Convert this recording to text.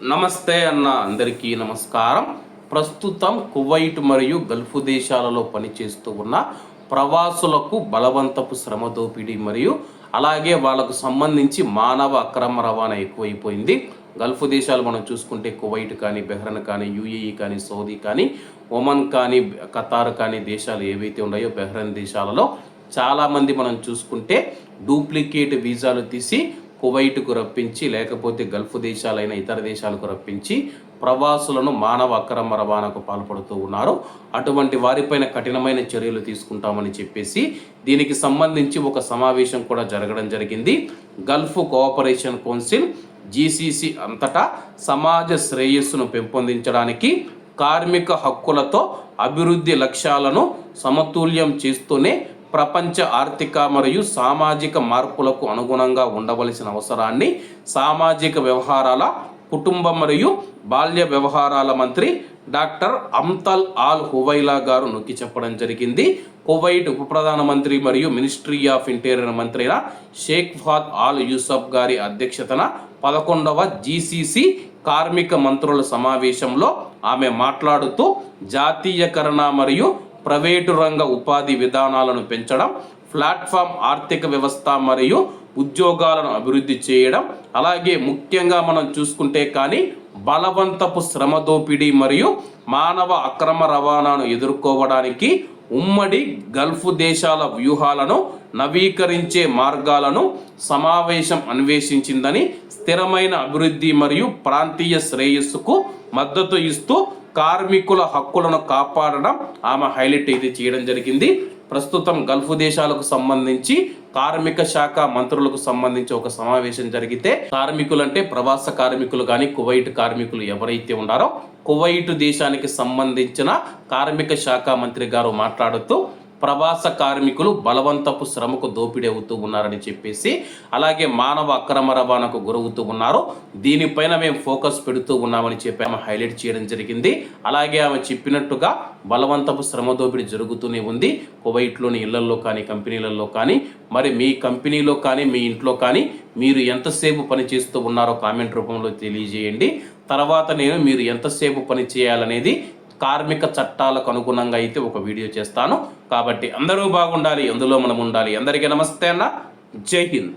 నమస్తే అన్న అందరికీ నమస్కారం. ప్రస్తుతం కువైట్ మరియు గల్ఫ్ దేశాలలో పనిచేస్తూ ఉన్న ప్రవాసులకు బలవంతపు శ్రమ దోపిడీ మరియు అలాగే వాళ్ళకు సంబంధించి మానవ అక్రమ రవాణా ఎక్కువైపోయింది. గల్ఫ్ దేశాలు మనం చూసుకుంటే కువైట్ కానీ బెహ్రన్ కానీ యూఏఈ కానీ సౌదీ కానీ ఒమన్ కానీ ఖతార్ కానీ దేశాలు ఏవైతే ఉన్నాయో బెహ్రన్ దేశాలలో చాలామంది మనం చూసుకుంటే డూప్లికేట్ వీసాలు తీసి కువైట్కు రప్పించి లేకపోతే గల్ఫ్ దేశాలైన ఇతర దేశాలకు రప్పించి ప్రవాసులను మానవ అక్రమ రవాణాకు పాల్పడుతూ ఉన్నారు. అటువంటి వారిపైన కఠినమైన చర్యలు తీసుకుంటామని చెప్పేసి దీనికి సంబంధించి ఒక సమావేశం కూడా జరగడం జరిగింది. గల్ఫ్ కోఆపరేషన్ కౌన్సిల్ జీసీసీ అంతటా సమాజ శ్రేయస్సును పెంపొందించడానికి కార్మిక హక్కులతో అభివృద్ధి లక్ష్యాలను సమతుల్యం చేస్తూనే ప్రపంచ ఆర్థిక మరియు సామాజిక మార్పులకు అనుగుణంగా ఉండవలసిన అవసరాన్ని సామాజిక వ్యవహారాల కుటుంబ మరియు బాల్య వ్యవహారాల మంత్రి డాక్టర్ అమ్తల్ ఆల్ హువైలా గారు నొక్కి చెప్పడం జరిగింది. కువైట్ ఉప ప్రధానమంత్రి మరియు మినిస్ట్రీ ఆఫ్ ఇంటీరియర్ మంత్రి అయిన షేక్ ఫాద్ ఆల్ యూసఫ్ గారి అధ్యక్షతన పదకొండవ జీసీసీ కార్మిక మంత్రుల సమావేశంలో ఆమె మాట్లాడుతూ జాతీయకరణ మరియు ప్రైవేటు రంగ ఉపాధి విధానాలను పెంచడం ప్లాట్ఫామ్ ఆర్థిక వ్యవస్థ మరియు ఉద్యోగాలను అభివృద్ధి చేయడం అలాగే ముఖ్యంగా మనం చూసుకుంటే కానీ బలవంతపు శ్రమ దోపిడీ మరియు మానవ అక్రమ రవాణాను ఎదుర్కోవడానికి ఉమ్మడి గల్ఫ్ దేశాల వ్యూహాలను నవీకరించే మార్గాలను సమావేశం అన్వేషించిందని స్థిరమైన అభివృద్ధి మరియు ప్రాంతీయ శ్రేయస్సుకు మద్దతు ఇస్తూ కార్మికుల హక్కులను కాపాడడం ఆమె హైలైట్ అయితే చేయడం జరిగింది. ప్రస్తుతం గల్ఫ్ దేశాలకు సంబంధించి కార్మిక శాఖ మంత్రులకు సంబంధించి ఒక సమావేశం జరిగితే కార్మికులు అంటే ప్రవాస కార్మికులు కానీ కువైట్ కార్మికులు ఎవరైతే ఉన్నారో కువైట్ దేశానికి సంబంధించిన కార్మిక శాఖ మంత్రి గారు మాట్లాడుతూ ప్రవాస కార్మికులు బలవంతపు శ్రమకు దోపిడీ అవుతూ ఉన్నారని చెప్పేసి అలాగే మానవ అక్రమ రవాణాకు గురవుతూ ఉన్నారు. దీనిపైన మేము ఫోకస్ పెడుతూ ఉన్నామని చెప్పి ఆమె హైలైట్ చేయడం జరిగింది. అలాగే ఆమె చెప్పినట్టుగా బలవంతపు శ్రమ దోపిడీ జరుగుతూనే ఉంది. కువైట్లోని ఇళ్ళలో కానీ కంపెనీలలో కానీ మరి మీ కంపెనీలో కానీ మీ ఇంట్లో కానీ మీరు ఎంతసేపు పని చేస్తూ ఉన్నారో కామెంట్ రూపంలో తెలియజేయండి. తర్వాత నేను మీరు ఎంతసేపు పని చేయాలనేది కార్మిక చట్టాలకు అనుగుణంగా అయితే ఒక వీడియో చేస్తాను. కాబట్టి అందరూ బాగుండాలి అందులో మనం ఉండాలి. అందరికీ నమస్తే అన్న. జై హింద్.